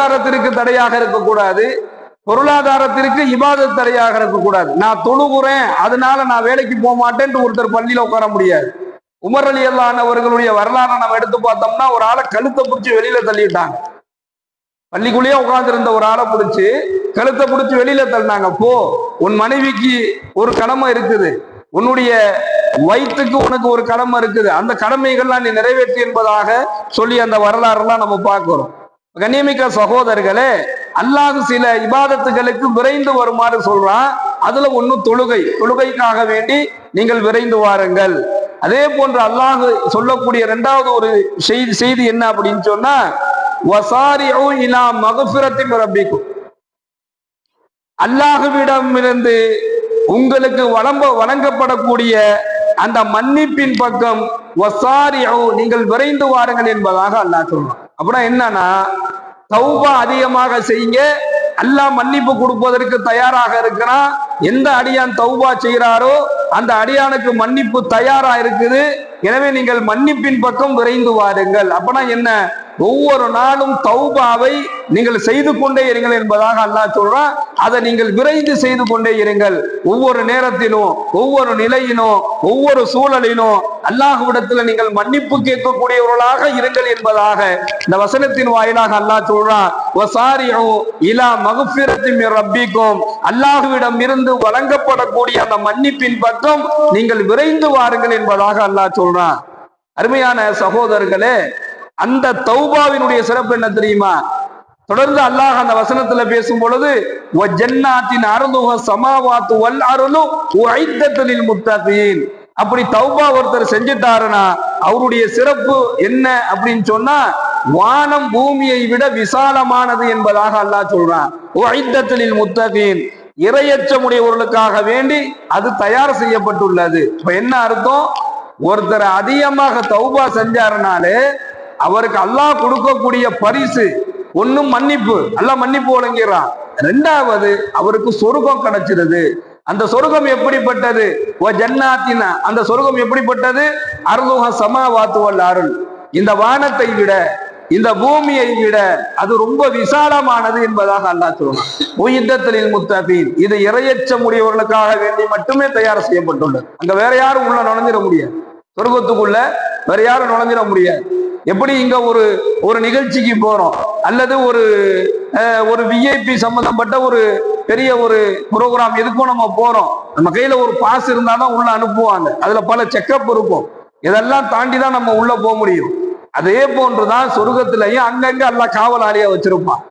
பொருளாதாரத்திற்கு தடையாக இருக்கக்கூடாது. பொருளாதாரத்திற்கு இபாத தடையாக இருக்கக்கூடாது. நான் தொழுகுறேன் அதனால நான் வேலைக்கு போக மாட்டேன்ட்டு ஒருத்தர் பள்ளியில உட்கார முடியாது. உமர் அலி அல்லானவர்களுடைய வரலாறை நம்ம எடுத்து பார்த்தோம்னா ஒரு ஆளை கழுத்தை பிடிச்சி வெளியில தள்ளிட்டாங்க. பள்ளிக்குள்ளேயே உட்காந்துருந்த ஒரு ஆளை பிடிச்சி கழுத்தை பிடிச்சி வெளியில தள்ளினாங்க. போ உன் மனைவிக்கு ஒரு கடமை இருக்குது. உன்னுடைய வயிற்றுக்கு உனக்கு ஒரு கடமை இருக்குது. அந்த கடமைகள்லாம் நீ நிறைவேற்றி என்பதாக சொல்லி அந்த வரலாறுலாம் நம்ம பார்க்கிறோம். கண்ணியமிக்க சகோதரர்களே அல்லாஹ் சில இபாதத்துகளுக்கு விரைந்து வருமாறு சொல்றான். அதுல ஒண்ணு தொழுகை. தொழுகைக்காக வேண்டி நீங்கள் விரைந்து வாருங்கள். அதே போன்று அல்லாஹ் சொல்லக்கூடிய இரண்டாவது ஒரு செய்தி செய்தி என்ன அப்படின்னு சொன்னா வசாரிஉ இலா மகஃபிரத்தின் ரப்பிக்கும். அல்லாஹுவிடமிருந்து உங்களுக்கு வழம்ப வழங்கப்படக்கூடிய அந்த மன்னிப்பின் பக்கம் நீங்கள் விரைந்து வாருங்கள் என்பதாக அல்லாஹ் சொல்றான். அப்புறம் என்னன்னா தௌபா அதிகமாக செய்யுங்க. அல்லாஹ் மன்னிப்பு கொடுப்பதற்கு தயாராக இருக்கிறான் எந்த அடியான் தௌபா செய்கிறாரோ அந்த அடியானுக்கு மன்னிப்பு தயாரா இருக்குது. எனவே நீங்கள் மன்னிப்பின் பக்கம் விரைந்து வாருங்கள். அப்பனா என்ன? ஒவ்வொரு நாளும் தௌபாவை நீங்கள் செய்து கொண்டே இருங்கள் என்பதாக அல்லாஹ் சொல்றான் அதை நீங்கள் விரைந்து செய்து கொண்டே இருங்கள். ஒவ்வொரு நேரத்திலும் ஒவ்வொரு நிலையிலும் ஒவ்வொரு சூழலிலும் அல்லாஹுவிடத்தில் நீங்கள் மன்னிப்பு கேட்கக்கூடியவர்களாக இருங்கள் என்பதாக இந்த வசனத்தின் வாயிலாக அல்லாஹ் சொல்றான் வசாரிஉ இலா மகஃபிரத்தின் ரப்பிக்கும். இருந்து வழங்கப்படக்கூடிய அந்த மன்னிப்பின் பக்கம் நீங்கள் விரைந்து வாருங்கள் என்பதாக அல்லாஹ் சொல்றான் அருமையான சகோதரர்களே அந்த தௌபாவினுடைய சிறப்பு என்ன தெரியுமா? தொடர்ந்து அல்லாஹ் அந்த வசனத்துல பேசும் பொழுது "வ ஜன்னாத்தின் அருளுக சமாவாத்து வல் அருளு ஐத்தத்தலில் முத்தகீன். அப்படி தௌபா ஒருத்தர் செஞ்சுட்டாருன்னா அவருடைய சிறப்பு என்ன அப்படின்னு சொன்னா வானம் பூமியை விட விசாலமானது என்பதாக அல்லாஹ் சொல்றான். ஐத்தத்தலில் முத்தகீன். இரையச்சமுடையவர்களுக்காக வேண்டி அது தயார் செய்யப்பட்டுள்ளது. இப்ப என்ன அர்த்தம்? ஒருத்தர் அதிகமாக தௌபா செஞ்சாருனாலே அவருக்கு அல்லாஹ் கொடுக்கக்கூடிய பரிசு ஒன்னும் மன்னிப்பு. அல்லாஹ் மன்னிப்பு வழங்கிறான் ரெண்டாவது அவருக்கு சொர்க்கம் கிடைச்சிருது. அந்த சொர்க்கம் எப்படிப்பட்டது? ஓ ஜன்னாத்தினா. அந்த சொர்க்கம் எப்படிப்பட்டது? அருளுக சமாவாத்துவல் அருள். இந்த வானத்தை விட இந்த பூமியை விட அது ரொம்ப விசாலமானது என்பதாக அல்லாஹ் சொல்லுவான் உயிர்த்தலில் முத்தபீன் இது இரையச்சம் முடியவர்களுக்காக வேண்டி மட்டுமே தயார் செய்யப்பட்டுள்ளது. அங்க வேற யாரும் உள்ள நுழைஞ்சிட முடியாது. சொர்க்கத்துக்குள்ள வேற யாரும் நுழைஞ்சிட முடியாது. எப்படி இங்க ஒரு ஒரு நிகழ்ச்சிக்கு போறோம்? அல்லது ஒரு ஒரு விஐபி சம்பந்தப்பட்ட ஒரு பெரிய ஒரு ப்ரோக்ராம் எதுக்கும் நம்ம போறோம். நம்ம கையில ஒரு பாஸ் இருந்தாதான் உள்ள அனுப்புவாங்க. அதுல பல செக்கப் இருக்கும். இதெல்லாம் தாண்டி தான் நம்ம உள்ள போக முடியும். அதே போன்றுதான் சொர்க்கத்திலையும் அங்கங்க எல்லாம் காவலாளியா வச்சிருப்பான்.